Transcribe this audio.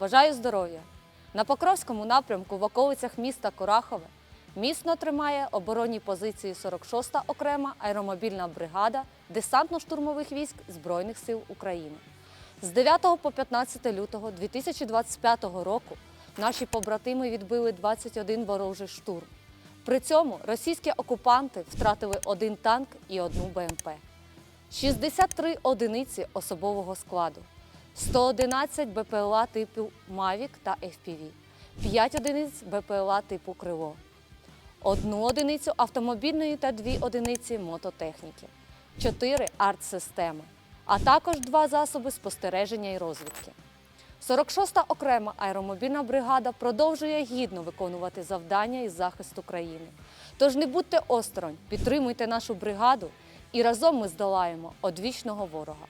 Бажаю здоров'я! На Покровському напрямку в околицях міста Корахове міцно тримає оборонні позиції 46-та окрема аеромобільна бригада десантно-штурмових військ Збройних сил України. З 9 по 15 лютого 2025 року наші побратими відбили 21 ворожий штурм. При цьому російські окупанти втратили один танк і одну БМП, 63 одиниці особового складу, 111 БПЛА типу Mavic та FPV, 5 одиниць БПЛА типу Криво, одну одиницю автомобільної та дві одиниці мототехніки, 4 арт-системи, а також два засоби спостереження і розвідки. 46-та окрема аеромобільна бригада продовжує гідно виконувати завдання із захисту країни. Тож не будьте осторонь, підтримуйте нашу бригаду і разом ми здолаємо одвічного ворога.